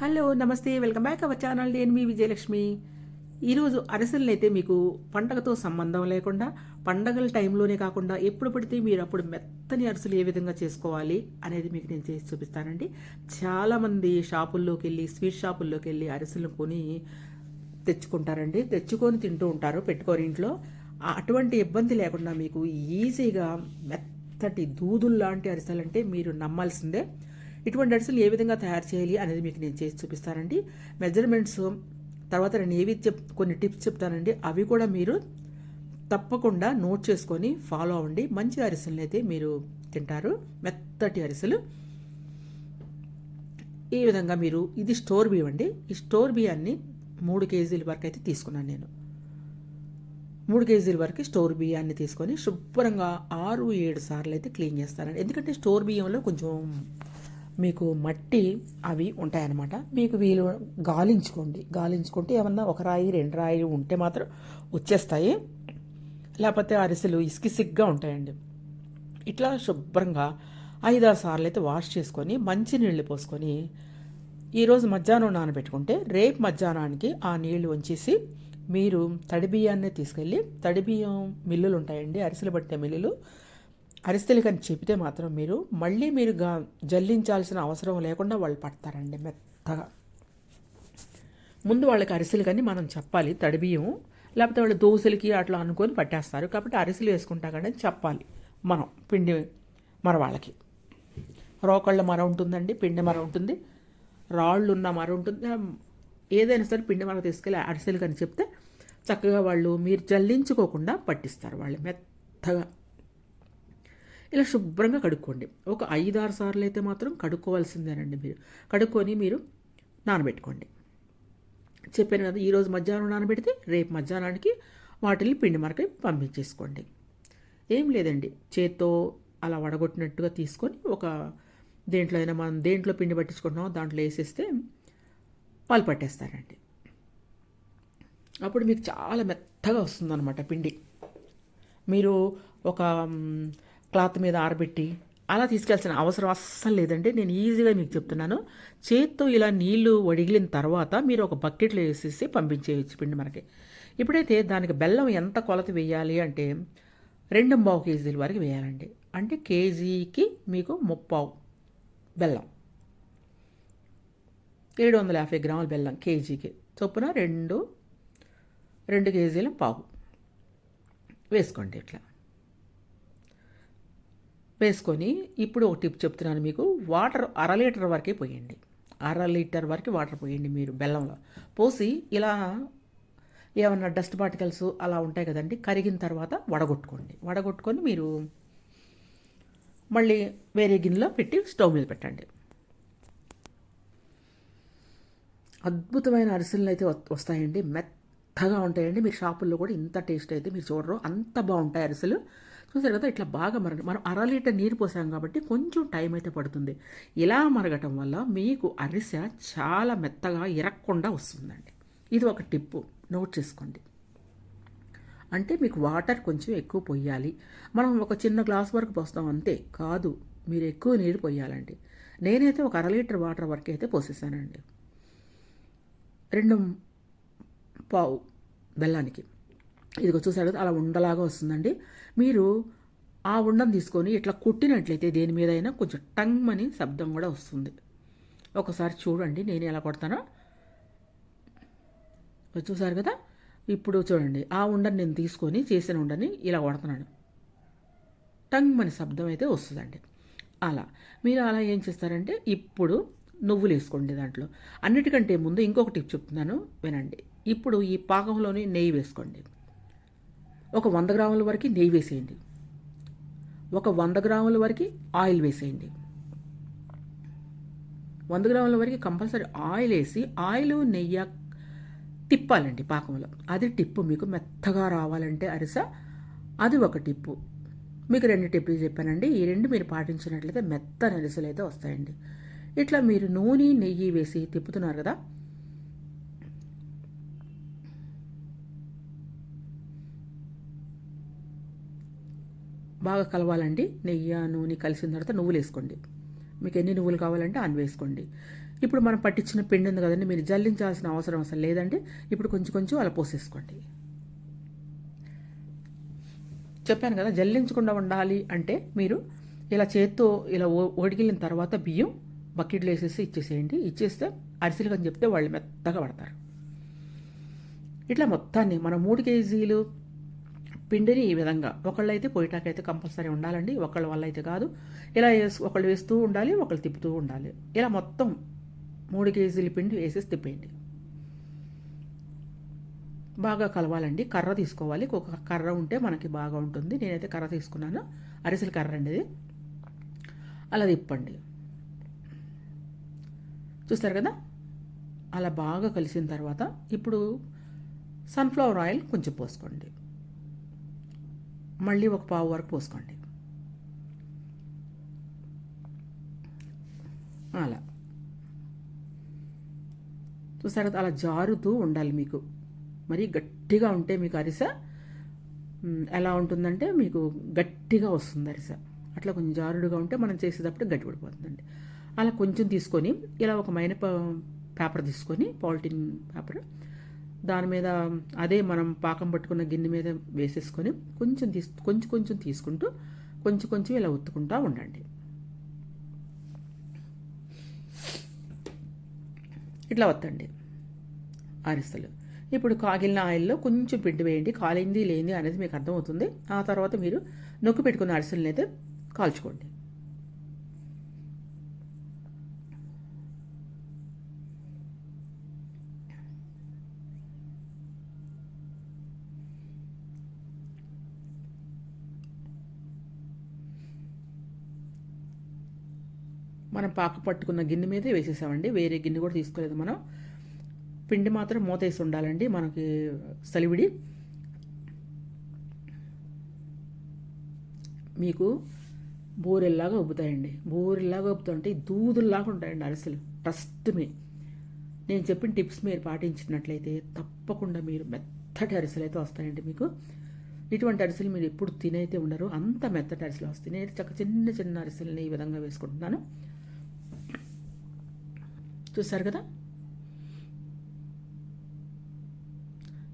Hello నమస్తే welcome back our channel. నేను మీ విజయలక్ష్మి. ఈరోజు అరిసెలను అయితే మీకు పండగతో సంబంధం లేకుండా పండగల టైంలోనే కాకుండా ఎప్పుడు పడితే మీరు అప్పుడు మెత్తని అరిసెలు ఏ విధంగా చేసుకోవాలి అనేది మీకు నేను చేసి చూపిస్తానండి. చాలామంది షాపుల్లోకి వెళ్ళి స్వీట్ షాపుల్లోకి వెళ్ళి అరిసెలు కొని తెచ్చుకుంటారండి. తెచ్చుకొని తింటూ ఉంటారు పెట్టుకోరు ఇంట్లో. అటువంటి ఇబ్బంది లేకుండా మీకు ఈజీగా మెత్తటి దూదులు లాంటి అరిసెలు అంటే మీరు నమ్మాల్సిందే. ఇటువంటి అరిసెలు ఏ విధంగా తయారు చేయాలి అనేది మీకు నేను చేసి చూపిస్తానండి. మెజర్మెంట్స్ తర్వాత నేను ఏవి చెప్ కొన్ని టిప్స్ చెప్తానండి. అవి కూడా మీరు తప్పకుండా నోట్ చేసుకొని ఫాలో అవ్వండి. మంచి అరిసెలను అయితే మీరు తింటారు. మెత్తటి అరిసెలు. ఈ విధంగా మీరు ఇది స్టోర్ బియ్యం అండి. ఈ స్టోర్ బియ్యాన్ని మూడు కేజీల వరకు అయితే తీసుకున్నాను నేను. మూడు కేజీల వరకు స్టోర్ బియ్యాన్ని తీసుకొని శుభ్రంగా ఆరు ఏడు సార్లు అయితే క్లీన్ చేస్తానండి. ఎందుకంటే స్టోర్ బియ్యంలో కొంచెం మీకు మట్టి అవి ఉంటాయన్నమాట. మీకు వీలు గాలించుకోండి. గాలించుకుంటే ఏమన్నా ఒక రాయి రెండు రాయి ఉంటే మాత్రం వచ్చేస్తాయి. లేకపోతే అరిసెలు ఇసుకిసిగ్గా ఉంటాయండి. ఇట్లా శుభ్రంగా ఐదారు సార్లు అయితే వాష్ చేసుకొని మంచి నీళ్ళు పోసుకొని ఈరోజు మధ్యాహ్నం నానబెట్టుకుంటే రేపు మధ్యాహ్నానికి ఆ నీళ్ళు వంచేసి మీరు తడి బియ్యాన్ని తీసుకెళ్ళి తడి బియ్యం మిల్లులు ఉంటాయండి అరిసెలు పట్టే మిల్లులు అరిసెలు కానీ చెబితే మాత్రం మీరు మళ్ళీ మీరు గా జల్లించాల్సిన అవసరం లేకుండా వాళ్ళు పడతారండి మెత్తగా. ముందు వాళ్ళకి అరిసెలు కానీ మనం చెప్పాలి తడిబియ్యం లేకపోతే వాళ్ళు దోశలకి అట్లా అనుకొని పట్టేస్తారు. కాబట్టి అరిసెలు వేసుకుంటా కానీ చెప్పాలి మనం పిండి మర వాళ్ళకి. రోకళ్ళ మర ఉంటుందండి పిండి మర ఉంటుంది. రాళ్ళు ఉన్న మర ఉంటుంది. ఏదైనా సరే పిండి మర తీసుకెళ్ళి అరిసెలు కానీ చెప్తే చక్కగా వాళ్ళు మీరు జల్లించుకోకుండా పట్టిస్తారు వాళ్ళు మెత్తగా. ఇలా శుభ్రంగా కడుక్కోండి. ఒక ఐదారు సార్లు అయితే మాత్రం కడుక్కోవాల్సిందేనండి మీరు. కడుక్కొని మీరు నానబెట్టుకోండి. చెప్పాను కదా ఈరోజు మధ్యాహ్నం నానబెడితే రేపు మధ్యాహ్నానికి వాటిని పిండి మరకై పంపించేసుకోండి. ఏం లేదండి చేత్తో అలా వడగొట్టినట్టుగా తీసుకొని ఒక దేంట్లో అయినా మనం దేంట్లో పిండి పట్టించుకుంటున్నామో దాంట్లో వేసేస్తే పాలు పట్టేస్తారండి. అప్పుడు మీకు చాలా మెత్తగా వస్తుందన్నమాట పిండి. మీరు ఒక క్లాత్ మీద ఆరబెట్టి అలా తీసుకెళ్ళాల్సిన అవసరం అస్సలు లేదండి. నేను ఈజీగా మీకు చెప్తున్నాను. చేత్తో ఇలా నీళ్ళు వడిగిలిన తర్వాత మీరు ఒక బకెట్లో వేసేసి పంపించేయచ్చు పిండి మనకి. ఇప్పుడైతే దానికి బెల్లం ఎంత కొలత వేయాలి అంటే రెండు పావు కేజీల వరకు వేయాలండి. అంటే కేజీకి మీకు ముప్పావు బెల్లం. ఏడు వందల యాభై గ్రాముల బెల్లం కేజీకి చొప్పున రెండు రెండు కేజీల పావు. వేసుకోండి ఇట్లా. వేసుకొని ఇప్పుడు ఒక టిప్ చెప్తున్నాను మీకు. వాటర్ అర లీటర్ వరకే పోయండి. అర లీటర్ వరకు వాటర్ పోయండి మీరు బెల్లంలో. పోసి ఇలా ఏమన్నా డస్ట్ పార్టికల్స్ అలా ఉంటాయి కదండి కరిగిన తర్వాత వడగొట్టుకోండి. వడగొట్టుకొని మీరు మళ్ళీ వేరే గిన్నెలో పెట్టి స్టవ్ మీద పెట్టండి. అద్భుతమైన అరిసెలు అయితే వస్తాయండి. మెత్తగా ఉంటాయండి. మీరు షాపుల్లో కూడా ఇంత టేస్ట్ అయితే మీరు చూడరు. అంత బాగుంటాయి అరిసెలు. చూసారు కదా ఇట్లా బాగా మరగ మనం అర లీటర్ నీరు పోసాం కాబట్టి కొంచెం టైం అయితే పడుతుంది. ఇలా మరగటం వల్ల మీకు అరిసె చాలా మెత్తగా ఇరక్కుండా వస్తుందండి. ఇది ఒక టిప్పు. నోట్ చేసుకోండి. అంటే మీకు వాటర్ కొంచెం ఎక్కువ పోయాలి. మనం ఒక చిన్న గ్లాస్ వరకు పోస్తాం అంతే కాదు మీరు ఎక్కువ నీరు పోయాలండి. నేనైతే ఒక అర లీటర్ వాటర్ వరకు అయితే పోసేసానండి. రెండు పావు బెల్లానికి. ఇదిగో చూసారు కదా అలా ఉండలాగా వస్తుందండి. మీరు ఆ ఉండను తీసుకొని ఇట్లా కుట్టినట్లయితే దేని మీద అయినా కొంచెం టంగ్ అని శబ్దం కూడా వస్తుంది. ఒకసారి చూడండి నేను ఎలా కొడతానో. చూసారు కదా ఇప్పుడు చూడండి ఆ ఉండని నేను తీసుకొని చేసిన ఉండని ఇలా కొడుతున్నాను. టంగ్ మన శబ్దం అయితే వస్తుందండి. అలా మీరు అలా ఏం చేస్తారంటే ఇప్పుడు నువ్వులు వేసుకోండి దాంట్లో. అన్నిటికంటే ముందు ఇంకొక టిప్ చెప్తున్నాను వినండి. ఇప్పుడు ఈ పాకంలోని నెయ్యి వేసుకోండి. ఒక వంద గ్రాముల వరకు నెయ్యి వేసేయండి. ఒక వంద గ్రాముల వరకు ఆయిల్ వేసేయండి. వంద గ్రాముల వరకు కంపల్సరీ ఆయిల్ వేసి ఆయిల్ నెయ్యి తిప్పాలండి పాకంలో. అది టిప్పు మీకు మెత్తగా రావాలంటే అరిస అది ఒక టిప్పు. మీకు రెండు టిప్పులు చెప్పానండి. ఈ రెండు మీరు పాటించినట్లయితే మెత్తని అరిసెలు అయితే వస్తాయండి. ఇట్లా మీరు నూనె నెయ్యి వేసి తిప్పుతున్నారు కదా బాగా కలవాలండి. నెయ్యి నూనె కలిసిన తర్వాత నువ్వులు వేసుకోండి మీకు ఎన్ని నువ్వులు కావాలంటే అన్ని వేసుకోండి. ఇప్పుడు మనం పట్టించిన పిండి ఉంది కదండి మీరు జల్లించాల్సిన అవసరం అసలు లేదండి. ఇప్పుడు కొంచెం కొంచెం అలా పోసేసుకోండి. చెప్పాను కదా జల్లించకుండా ఉండాలి అంటే మీరు ఇలా చేత్తో ఇలా ఒడిగిలిన తర్వాత బియ్యం బకెట్లో వేసేసి ఇచ్చేసేయండి. ఇచ్చేస్తే అరిసెలు అని చెప్తే వాళ్ళు మెత్తగా పడతారు. ఇట్లా మొత్తాన్ని మనం మూడు కేజీలు పిండిని ఈ విధంగా. ఒకళ్ళైతే పోయిటాకైతే కంపల్సరీ ఉండాలండి ఒకళ్ళ వల్ల అయితే కాదు. ఇలా వేసు ఒకళ్ళు వేస్తూ ఉండాలి ఒకళ్ళు తిప్పుతూ ఉండాలి. ఇలా మొత్తం మూడు కేజీల పిండి వేసేసి తిప్పేయండి. బాగా కలవాలండి. కర్ర తీసుకోవాలి. ఒక కర్ర ఉంటే మనకి బాగా ఉంటుంది. నేనైతే కర్ర తీసుకున్నాను. అరిసెల కర్ర అండి ఇది. అలా తిప్పండి. చూస్తారు కదా? అలా బాగా కలిసిన తర్వాత ఇప్పుడు సన్ఫ్లవర్ ఆయిల్ కొంచెం పోసుకోండి. మళ్ళీ ఒక పావు వరకు పోసుకోండి. అలా. చూసారు అలా జారుతూ ఉండాలి మీకు. మరి గట్టిగా ఉంటే మీకు అరిసె ఎలా ఉంటుందంటే మీకు గట్టిగా వస్తుంది అరిస. అట్లా కొంచెం జారుడుగా ఉంటే మనం చేసేటప్పుడు గట్టి పడిపోతుందండి. అలా కొంచెం తీసుకొని ఇలా ఒక మైన పేపర్ తీసుకొని పాలిథిన్ పేపర్ దాని మీద అదే మనం పాకం పట్టుకున్న గిన్నె మీద వేసేసుకొని కొంచెం తీసు కొంచెం కొంచెం తీసుకుంటూ కొంచెం కొంచెం ఇలా ఉత్తుకుంటూ ఉండండి. ఇట్లా వత్తండి. అరిసెలు. ఇప్పుడు కాగిలిన ఆయిల్లో కొంచెం పిండి వేయండి. కాలింది లేనిది అనేది మీకు అర్థమవుతుంది. ఆ తర్వాత మీరు నొక్కి పెట్టుకున్న అరిసెలను అయితే కాల్చుకోండి. మనం పాక పట్టుకున్న గిన్నె మీదే వేసేసామండి. వేరే గిన్నె కూడా తీసుకోలేదు మనం. పిండి మాత్రం మూతేసి ఉండాలండి. మనకి సలివిడి. మీకు బూరెల్లాగా ఉబ్బుతాయండి. బూరెల్లాగా ఉబ్బుతుంటే దూదుల్లాగా ఉంటాయండి అరిసెలు. ట్రస్ట్ మీ నేను చెప్పిన టిప్స్ మీరు పాటించినట్లయితే తప్పకుండా మీరు మెత్తటి అరిసెలు అయితే వస్తాయండి మీకు. ఇటువంటి అరిసెలు మీరు ఎప్పుడు తినైతే ఉండరు. అంత మెత్తటి అరిసెలు వస్తాయి. నేను చక్క చిన్న చిన్న అరిసెలని ఈ విధంగా వేసుకుంటున్నాను. చూసారు కదా?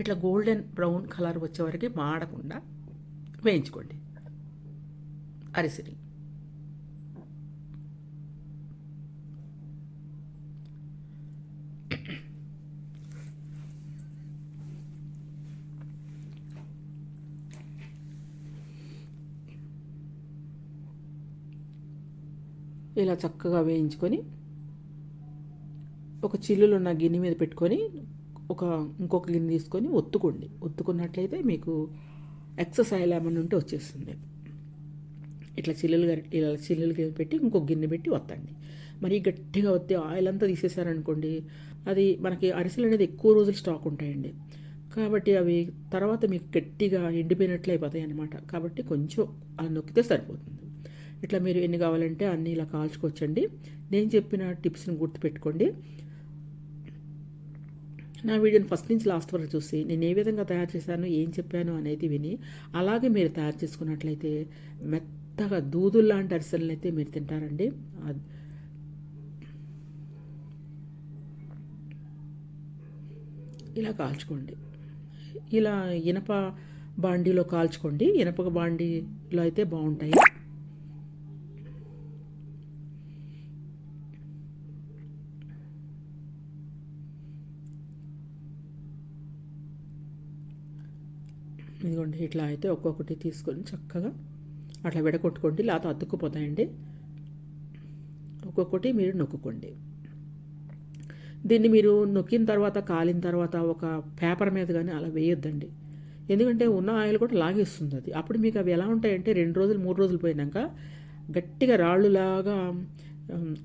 ఇట్లా గోల్డెన్ బ్రౌన్ కలర్ వచ్చేవరకు మాడకుండా వేయించుకోండి. అరిసిని ఇలా చక్కగా వేయించుకొని ఒక చిల్లులు ఉన్న గిన్నె మీద పెట్టుకొని ఒక ఇంకొక గిన్నె తీసుకొని ఒత్తుకోండి. ఒత్తుకున్నట్లయితే మీకు ఎక్సర్సైజ్ ఏమన్నా ఉంటే వచ్చేస్తుంది. ఇట్లా చిల్లులు ఇలా చిల్లులు పెట్టి ఇంకొక గిన్నె పెట్టి వత్తండి మరి గట్టిగా వస్తే ఆయిల్ అంతా తీసేసారనుకోండి అది మనకి అరిసెలు అనేది ఎక్కువ రోజులు స్టాక్ ఉంటాయండి. కాబట్టి అవి తర్వాత మీకు గట్టిగా ఎండిపోయినట్లు అయిపోతాయి అనమాట కాబట్టి కొంచెం అలా నొక్కితే సరిపోతుంది. ఇట్లా మీరు ఎన్ని కావాలంటే అన్నీ ఇలా కాల్చుకోవచ్చండి. నేను చెప్పిన టిప్స్ని గుర్తుపెట్టుకోండి. నా వీడియోని ఫస్ట్ నుంచి లాస్ట్ వరకు చూసి నేను ఏ విధంగా తయారు చేశాను ఏం చెప్పాను అనేది విని అలాగే మీరు తయారు చేసుకున్నట్లయితే మెత్తగా దూదుల్లాంటి అరిసెలను అయితే మీరు తింటారండి. ఇలా కాల్చుకోండి. ఇలా ఇనప బాండీలో కాల్చుకోండి. ఇనప బాండీలో అయితే బాగుంటాయి. ఇదిగోండి ఇట్లా అయితే ఒక్కొక్కటి తీసుకొని చక్కగా అట్లా విడగొట్టుకోండి లేకపోతే అతుక్కుపోతాయండి. ఒక్కొక్కటి మీరు నొక్కుకోండి. దీన్ని మీరు నొక్కిన తర్వాత కాలిన తర్వాత ఒక పేపర్ మీద కానీ అలా వేయొద్దండి. ఎందుకంటే ఉన్న ఆయిల్ కూడా లాగేస్తుంది అది. అప్పుడు మీకు అవి ఎలా ఉంటాయంటే రెండు రోజులు మూడు రోజులు పోయినాక గట్టిగా రాళ్ళులాగా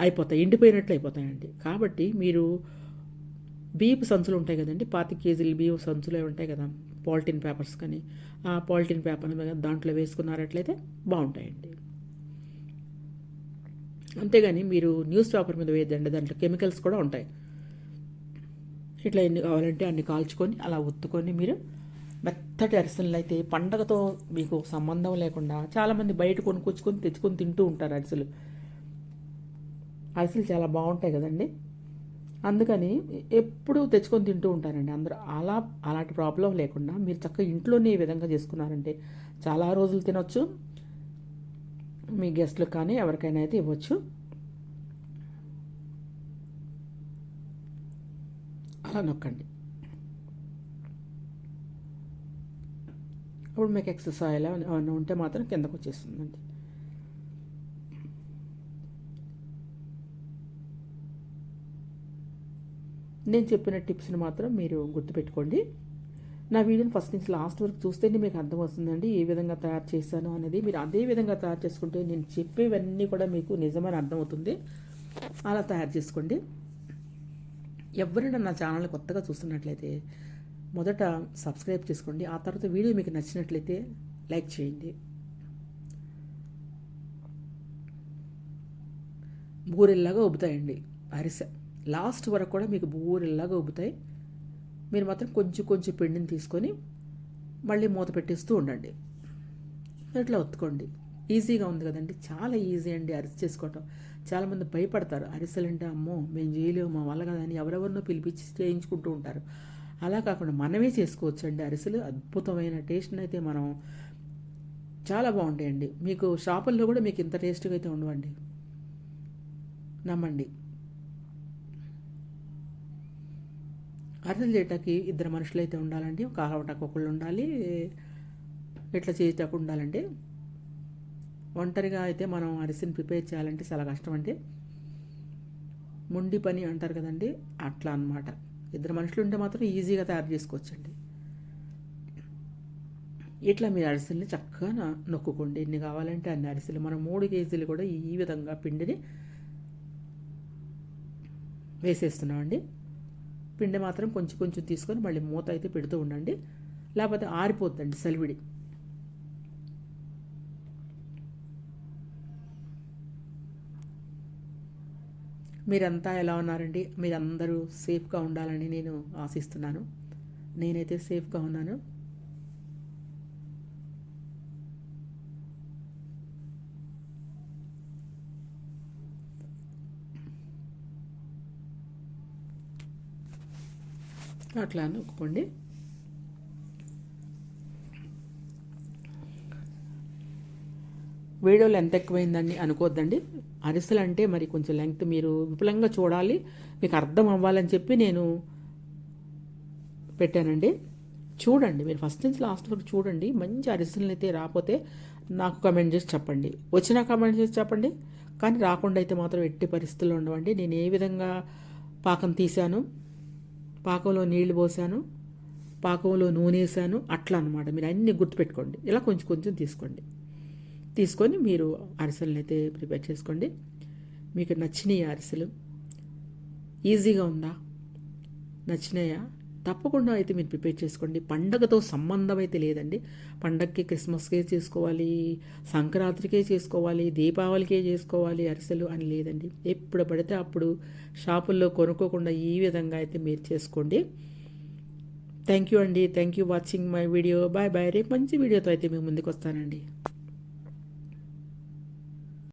అయిపోతాయి ఎండిపోయినట్లు అయిపోతాయండి. కాబట్టి మీరు బియ్యపు సంచులు ఉంటాయి కదండి పాతి కేజీలు బియ్యపు సంచులు ఉంటాయి కదా. పాలిథిన్ పేపర్స్ కానీ ఆ పాలిథిన్ పేపర్ దాంట్లో వేసుకున్నారట్లయితే బాగుంటాయండి. అంతేగాని మీరు న్యూస్ పేపర్ మీద వేయద్దండి దాంట్లో కెమికల్స్ కూడా ఉంటాయి. ఇట్లా ఎన్ని కావాలంటే అన్ని కాల్చుకొని అలా ఉత్తుకొని మీరు మెత్తటి అరిసెలు అయితే పండగతో మీకు సంబంధం లేకుండా చాలామంది బయట కొనుక్కొచ్చుకొని తెచ్చుకొని తింటూ ఉంటారు అరిసెలు. అరిసెలు చాలా బాగుంటాయి కదండి. అందుకని ఎప్పుడు తెచ్చుకొని తింటూ ఉంటారండి. అందరూ అలా అలాంటి ప్రాబ్లం లేకుండా మీరు చక్కగా ఇంట్లోనే ఈ విధంగా చేసుకున్నారంటే చాలా రోజులు తినొచ్చు. మీ గెస్ట్లకు కానీ ఎవరికైనా అయితే ఇవ్వచ్చు. అలా నొక్కండి. ఇప్పుడు మీకు ఎక్సర్సైజ్ ఆయిల్ ఏమైనా ఉంటే మాత్రం కిందకు వచ్చేస్తుందండి. నేను చెప్పిన టిప్స్ని మాత్రం మీరు గుర్తుపెట్టుకోండి. నా వీడియోని ఫస్ట్ నుంచి లాస్ట్ వరకు చూస్తేనే మీకు అర్థమవుతుందండి ఏ విధంగా తయారు చేశాను అనేది. మీరు అదే విధంగా తయారు చేసుకుంటే నేను చెప్పేవన్నీ కూడా మీకు నిజమని అర్థమవుతుంది. అలా తయారు చేసుకోండి. ఎవరైనా నా ఛానల్ కొత్తగా చూస్తున్నట్లయితే మొదట సబ్స్క్రైబ్ చేసుకోండి ఆ తర్వాత వీడియో మీకు నచ్చినట్లయితే లైక్ చేయండి. బూరెల్లాగా ఉబ్బుతాయండి అరిసె. లాస్ట్ వరకు కూడా మీకు బూరెల్లాగా ఉబ్బుతాయి. మీరు మాత్రం కొంచెం కొంచెం పిండిని తీసుకొని మళ్ళీ మూత పెట్టేస్తూ ఉండండి. ఇట్లా ఒత్తుకోండి. ఈజీగా ఉంది కదండి. చాలా ఈజీ అండి అరిసి చేసుకోవటం. చాలామంది భయపడతారు. అరిసెలంటే అమ్మో మేము చేయలేము మా వల్ల కదని ఎవరెవరినో పిలిపించి చేయించుకుంటూ ఉంటారు. అలా కాకుండా మనమే చేసుకోవచ్చు అండి అరిసెలు. అద్భుతమైన టేస్ట్ని అయితే మనం చాలా బాగుంటాయండి. మీకు షాపుల్లో కూడా మీకు ఇంత టేస్ట్గా అయితే ఉండవండి. నమ్మండి. అరిసెలు చేయటానికి ఇద్దరు మనుషులు అయితే ఉండాలండి. ఒక ఆలవటాకు ఒకళ్ళు ఉండాలి. ఇట్లా చేసేటకు ఉండాలండి ఒంటరిగా అయితే మనం అరిసెని ప్రిపేర్ చేయాలంటే చాలా కష్టం అండి ముండి పని అంటారు కదండి అట్లా అనమాట ఇద్దరు మనుషులు ఉంటే మాత్రం ఈజీగా తయారు చేసుకోవచ్చండి. ఇట్లా మీరు అరిసెల్ని చక్కగా నొక్కుకోండి. ఎన్ని కావాలంటే అన్ని అరిసెలు. మనం మూడు కేజీలు కూడా ఈ విధంగా పిండిని వేసేస్తున్నామండి. పిండి మాత్రం కొంచెం కొంచెం తీసుకొని మళ్ళీ మూత అయితే పెడుతూ ఉండండి. లేకపోతే ఆరిపోతుందండి సలివిడి. మీరంతా ఎలా ఉన్నారండి? మీరందరూ సేఫ్గా ఉండాలని నేను ఆశిస్తున్నాను. నేనైతే సేఫ్గా ఉన్నాను. అట్లా నొక్కుకోండి వీడియోలో ఎంత ఎక్కువైందని అనుకోవద్దండి అరిసెలు అంటే మరి కొంచెం లెంగ్త్ మీరు విపులంగా చూడాలి. మీకు అర్థం అవ్వాలని చెప్పి నేను పెట్టానండి. చూడండి మీరు ఫస్ట్ నుంచి లాస్ట్ వరకు చూడండి. మంచి అరిసెలు అయితే రాకపోతే నాకు కమెంట్ చేసి చెప్పండి. వచ్చినా కమెంట్ చేసి చెప్పండి. కానీ రాకుండా అయితే మాత్రం ఎట్టి పరిస్థితుల్లో ఉండవండి. నేను ఏ విధంగా పాకం తీశాను? పాకంలో నీళ్ళు పోసాను పాకంలో నూనె వేసాను అట్లా అనమాట మీరు అన్నీ గుర్తుపెట్టుకోండి. ఇలా కొంచెం కొంచెం తీసుకోండి. తీసుకొని మీరు అరిసెలను అయితే ప్రిపేర్ చేసుకోండి. మీకు నచ్చినాయి అరిసెలు? ఈజీగా ఉందా? నచ్చినాయా? తప్పకుండా అయితే మీరు ప్రిపేర్ చేసుకోండి. పండగతో సంబంధం అయితే లేదండి. పండగకి క్రిస్మస్కే చేసుకోవాలి సంక్రాంతికే చేసుకోవాలి దీపావళికే చేసుకోవాలి అరిసెలు అని లేదండి. ఎప్పుడు పడితే అప్పుడు షాపుల్లో కొనుక్కోకుండా ఈ విధంగా అయితే మీరు చేసుకోండి. థ్యాంక్ యూ అండి. Thank you watching my video. Bye bye. రేపు మంచి వీడియోతో అయితే మేము ముందుకు వస్తానండి